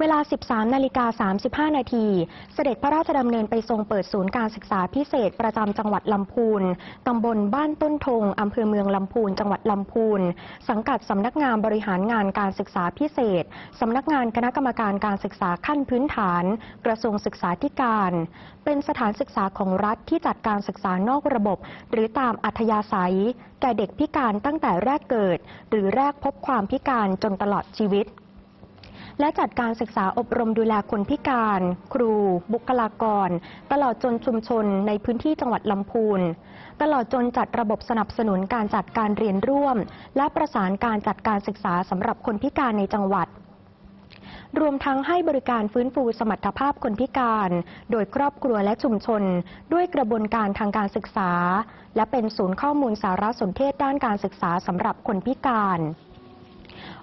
เวลา 13 นาฬิกา 35 นาที เสด็จพระราชดำเนินไปทรงเปิดศูนย์การศึกษาพิเศษประจำจังหวัดลำพูน ตำบลบ้านต้นทง อำเภอเมืองลำพูน จังหวัดลำพูน สังกัดสำนักงานบริหารงานการศึกษาพิเศษ สำนักงานคณะกรรมการการศึกษาขั้นพื้นฐาน กระทรวงศึกษาธิการ เป็นสถานศึกษาของรัฐที่จัดการศึกษานอกระบบ หรือตามอัธยาศัย แก่เด็กพิการตั้งแต่แรกเกิด หรือแรกพบความพิการจนตลอดชีวิต และจัดการศึกษาอบรมดูแลคนพิการ ครู บุคลากร ตลอดจนชุมชนในพื้นที่จังหวัดลำพูน ตลอดจนจัดระบบสนับสนุนการจัดการเรียนร่วม และประสานการจัดการศึกษาสำหรับคนพิการในจังหวัดรวมทั้งให้บริการฟื้นฟูสมรรถภาพคนพิการ โดยครอบครัวและชุมชน ด้วยกระบวนการทางการศึกษา และเป็นศูนย์ข้อมูลสารสนเทศด้านการศึกษาสำหรับคนพิการ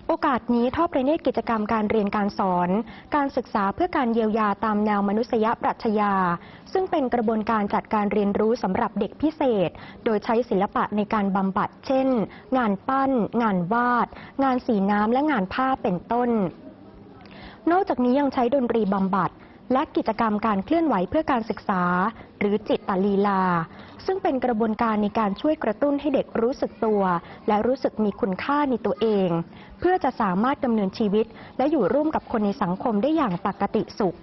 โอกาสนี้ทอดประเนตรกิจกรรมการเรียนการสอน การศึกษาเพื่อการเยียวยาตามแนวมนุษยปรัชญา ซึ่งเป็นกระบวนการจัดการเรียนรู้สำหรับเด็กพิเศษ โดยใช้ศิลปะในการบำบัด เช่น งานปั้น งานวาด งานสีน้ำและงานผ้าเป็นต้น นอกจากนี้ยังใช้ดนตรีบำบัด และกิจกรรมการเคลื่อนไหวเพื่อการศึกษา หรือจิตตลีลา ซึ่งเป็นกระบวนการในการช่วยกระตุ้นให้เด็กรู้สึกตัว และรู้สึกมีคุณค่าในตัวเอง เพื่อจะสามารถดำเนินชีวิต และอยู่ร่วมกับคนในสังคมได้อย่างปกติสุข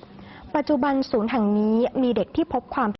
ปัจจุบันศูนย์แห่งนี้มีเด็กที่พบความ